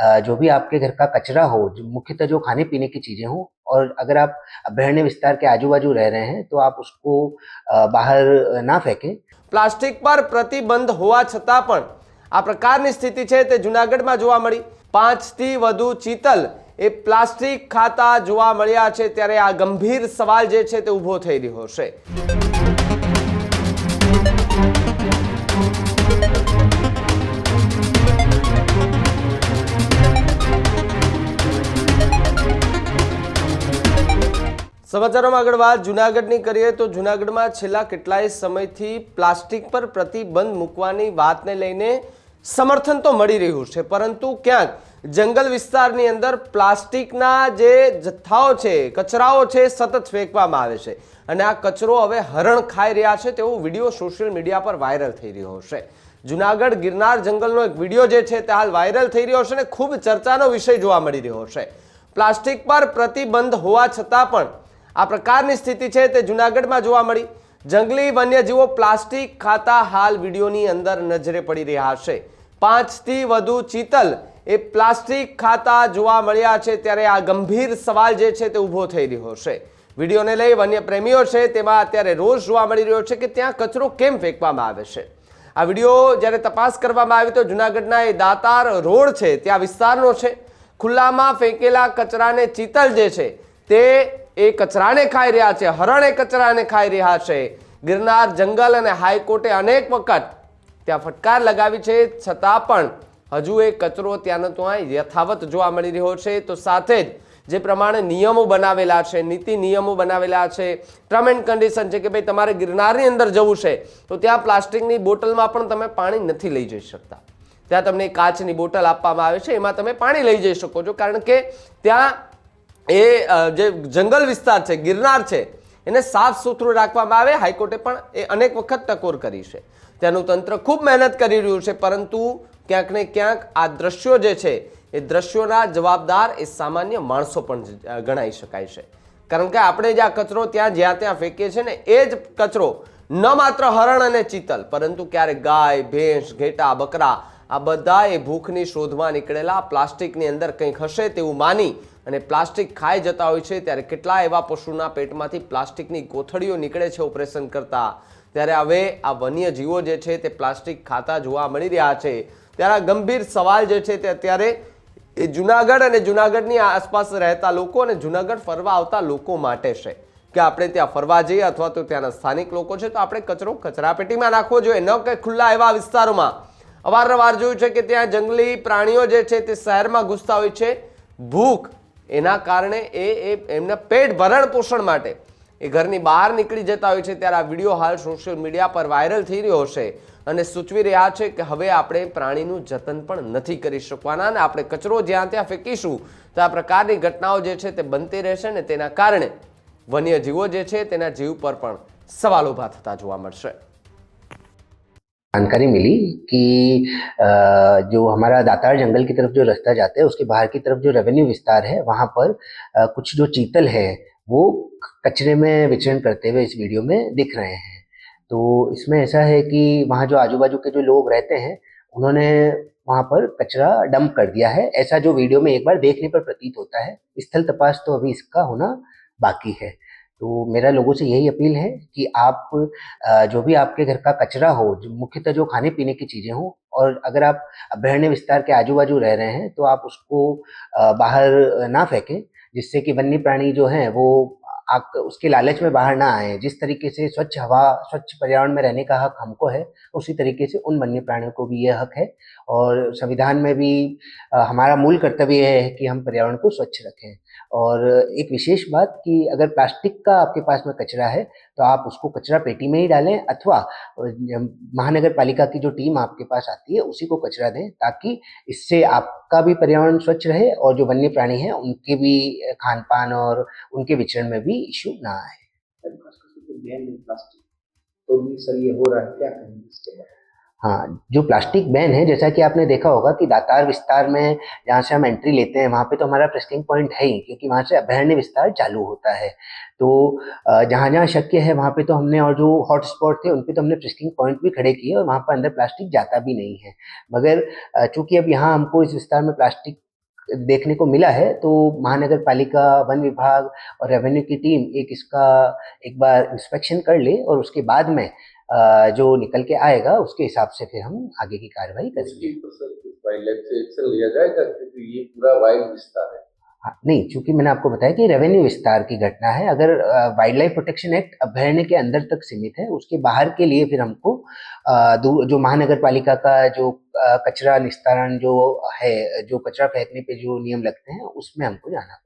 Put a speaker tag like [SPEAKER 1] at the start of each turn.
[SPEAKER 1] अ, जो भी आपके घर का कचरा हो जो मुख्यतः जो खाने पीने की चीजें हो और अगर आप अभयारण्य विस्तार के आजू बाजू रह रहे हैं तो आप उसको अ, बाहर ना फेंकें
[SPEAKER 2] પ્લાસ્ટિક પર પ્રતિબંધ હોવા છતાં પણ આ પ્રકારની સ્થિતિ છે તે જુનાગઢમાં જોવા મળી પાંચથી વધુ ચિતલ એ પ્લાસ્ટિક ખાતા જોવા મળ્યા છે ત્યારે આ ગંભીર સવાલ જે છે તે ઊભો થઈ રહ્યો છે સમાચારોમાં આગળ વાત. જુનાગઢની કરીએ તો જુનાગઢમાં છેલ્લા કેટલાય સમયથી પ્લાસ્ટિક પર પ્રતિબંધ મૂકવાની વાતને લઈને સમર્થન તો મળી રહ્યું છે, પરંતુ ક્યાંક જંગલ વિસ્તારની અંદર પ્લાસ્ટિકના જે જથ્થાઓ છે, કચરાઓ છે, સતત ફેંકવામાં આવે છે. અને આ કચરો હવે હરણ ખાઈ રહ્યા છે, તેવો વીડિયો સોશિયલ મીડિયા પર વાયરલ થઈ રહ્યો છે. જુનાગઢ ગિરનાર જંગલનો એક વીડિયો જે છે, તે હાલ વાયરલ થઈ રહ્યો છે અને ખૂબ ચર્ચાનો વિષય જોવા મળી રહ્યો છે. પ્લાસ્ટિક પર પ્રતિબંધ હોવા છતાં પણ આ પ્રકારની સ્થિતિ છે તે જુનાગઢમાં જોવા મળી. જંગલી વન્યજીવો પ્લાસ્ટિક ખાતા હાલ વિડીયોની અંદર નજરે પડી રહ્યા છે. પાંચથી વધુ ચિતલ એ પ્લાસ્ટિક ખાતા જોવા મળ્યા છે ત્યારે આ ગંભીર સવાલ જે છે તે ઊભો થઈ રહ્યો છે. વિડીયોને લઈ વન્ય પ્રેમીઓ છે તેમાં અત્યારે રોજ જોવા મળી રહ્યો છે કે ત્યાં કચરો કેમ ફેંકવામાં આવે છે. આ વીડિયો જ્યારે તપાસ કરવામાં આવી તો જુનાગઢના એ દાતાર રોડ છે, ત્યાં વિસ્તારનો છે. ખુલ્લામાં ફેંકેલા કચરાને ચિતલ જે છે તે એ કચરાને ખાઈ રહ્યા છે, હરણ એ કચરાને ખાઈ રહ્યા છે. ગિરનાર જંગલ અને હાઈકોર્ટે અનેક વખત ત્યાં ફટકાર લગાવી છે, છતાં પણ હજુ એ કચરો ત્યાંનો ત્યાં યથાવત જોવા મળી રહ્યો છે. તો સાથે જ જે પ્રમાણે નિયમો બનાવેલા છે, નીતિ નિયમો બનાવેલા છે ટર્મ એન્ડ કન્ડિશન છે કે ભાઈ તમારે ગિરનારની અંદર જવું છે, તો ત્યાં પ્લાસ્ટિકની બોટલમાં પણ તમે પાણી નથી લઈ જઈ શકતા. ત્યાં તમને કાચની બોટલ આપવામાં આવે છે, એમાં તમે પાણી લઈ જઈ શકો છો. કારણ કે ત્યાં એ જે જંગલ વિસ્તાર છે, ગિરનાર છે, એને સાફ સુથરું રાખવામાં આવે. હાઈકોર્ટે પણ એ અનેક વખત ટકોર કરી છે. ત્યાંનું તંત્ર ખૂબ મહેનત કરી રહ્યું છે, પરંતુ ક્યાંક ને ક્યાંક આ દ્રશ્યો જે છે, એ દ્રશ્યોના જવાબદાર એ સામાન્ય માણસો પણ ગણાઈ શકાય છે. કારણ કે આપણે જે આ કચરો ત્યાં જ્યાં ત્યાં ફેંકીએ છીએ ને, એ જ કચરો ન માત્ર હરણ અને ચિતલ, પરંતુ ક્યારેક ગાય, ભેંસ, ઘેટા, બકરા આ બધા એ ભૂખની શોધમાં નીકળેલા, પ્લાસ્ટિકની અંદર કંઈક હશે તેવું માની અને પ્લાસ્ટિક ખાઈ જતા હોય છે, ત્યારે કેટલા એવા પશુના પેટમાંથી પ્લાસ્ટિકની કોથળીઓ નીકળે છે ઓપરેશન કરતા. ત્યારે હવે આ વન્ય જીવો જે છે તે પ્લાસ્ટિક ખાતા જોવા મળી રહ્યા છે. ત્યારે આ ગંભીર સવાલ જે છે તે અત્યારે એ જુનાગઢ અને જુનાગઢની આસપાસ રહેતા લોકો અને જુનાગઢ ફરવા આવતા લોકો માટે છે. કે આપણે ત્યાં ફરવા જઈએ અથવા તો ત્યાંના સ્થાનિક લોકો છે, તો આપણે કચરો કચરાપેટીમાં નાખવો જોઈએ, ન કે ખુલ્લા એવા વિસ્તારોમાં. અવારનવાર જોયું છે કે ત્યાં જંગલી પ્રાણીઓ જે છે તે શહેરમાં ઘૂસતા હોય છે. ભૂખ એના કારણે એ એમના પેટ ભરણ પોષણ માટે એ ઘરની બહાર નીકળી જતા હોય છે. ત્યારે આ વીડિયો હાલ સોશિયલ મીડિયા પર વાયરલ થઈ રહ્યો છે અને સૂચવી રહ્યા છે કે હવે આપણે પ્રાણીનું જતન પણ નથી કરી શકવાના અને આપણે કચરો જ્યાં ત્યાં ફેંકીશું, તો આ પ્રકારની ઘટનાઓ જે છે તે બનતી રહેશે ને તેના કારણે વન્યજીવો જે છે તેના જીવ પર પણ સવાલ ઊભા થતા જોવા મળશે.
[SPEAKER 1] जानकारी मिली कि जो हमारा दातार जंगल की तरफ़ जो रास्ता जाता है, उसके बाहर की तरफ़ जो रेवेन्यू विस्तार है, वहाँ पर कुछ जो चीतल है, वो कचरे में विचरण करते हुए इस वीडियो में दिख रहे हैं। तो इसमें ऐसा है कि वहाँ जो आजू बाजू के जो लोग रहते हैं, उन्होंने वहाँ पर कचरा डंप कर दिया है। ऐसा जो वीडियो में एक बार देखने पर प्रतीत होता है, स्थल तपास तो अभी इसका होना बाकी है। तो मेरा लोगों से यही अपील है कि आप जो भी आपके घर का कचरा हो, जो मुख्यतः जो खाने पीने की चीज़ें हों, और अगर आप बहने विस्तार के आजू बाजू रह रहे हैं तो आप उसको बाहर ना फेंकें, जिससे कि वन्य प्राणी जो हैं, वो आप उसके लालच में बाहर ना आए। जिस तरीके से स्वच्छ हवा, स्वच्छ पर्यावरण में रहने का हक हमको है, उसी तरीके से उन वन्य प्राणियों को भी यह हक है। और संविधान में भी हमारा मूल कर्तव्य है कि हम पर्यावरण को स्वच्छ रखें। और एक विशेष बात कि अगर प्लास्टिक का आपके पास में कचरा है तो आप उसको कचरा पेटी में ही डालें अथवा महानगर पालिका की जो टीम आपके पास आती है, उसी को कचरा दें ताकि इससे आपका भी पर्यावरण स्वच्छ रहे और जो वन्य प्राणी हैं, उनके भी खान पान और उनके विचरण में भी इश्यू ना आए
[SPEAKER 3] है तो हो है
[SPEAKER 1] हाँ जो प्लास्टिक बैन है जैसा कि आपने देखा होगा कि दातार विस्तार में जहाँ से हम एंट्री लेते हैं वहाँ पे तो हमारा प्रेस्टिंग पॉइंट है ही क्योंकि वहाँ से अभयारण्य विस्तार चालू होता है। तो जहाँ जहाँ शक्य है वहाँ पे तो हमने और जो हॉट स्पॉट थे उन पे तो हमने प्रेस्टिंग पॉइंट भी खड़े किए और वहाँ पर अंदर प्लास्टिक जाता भी नहीं है। मगर चूँकि अब यहाँ हमको इस विस्तार में प्लास्टिक देखने को मिला है तो महानगर पालिका वन विभाग और रेवेन्यू की टीम एक इसका एक बार इंस्पेक्शन कर ले और उसके बाद में जो निकल के आएगा उसके हिसाब से फिर हम आगे की कार्रवाई करेंगे
[SPEAKER 4] तो सर वाइल्ड लाइफ से एक्शन लिया जाएगा क्योंकि ये पूरा वाइल्ड विस्तार है?
[SPEAKER 1] नहीं चूँकि मैंने आपको बताया कि रेवेन्यू विस्तार की घटना है अगर वाइल्ड लाइफ प्रोटेक्शन एक्ट अभ्यारण्य के अंदर तक सीमित है उसके बाहर के लिए फिर हमको दू- जो महानगर पालिका का जो कचरा निस्तारण जो है जो कचरा फेंकने पे जो नियम लगते हैं उसमें हमको जाना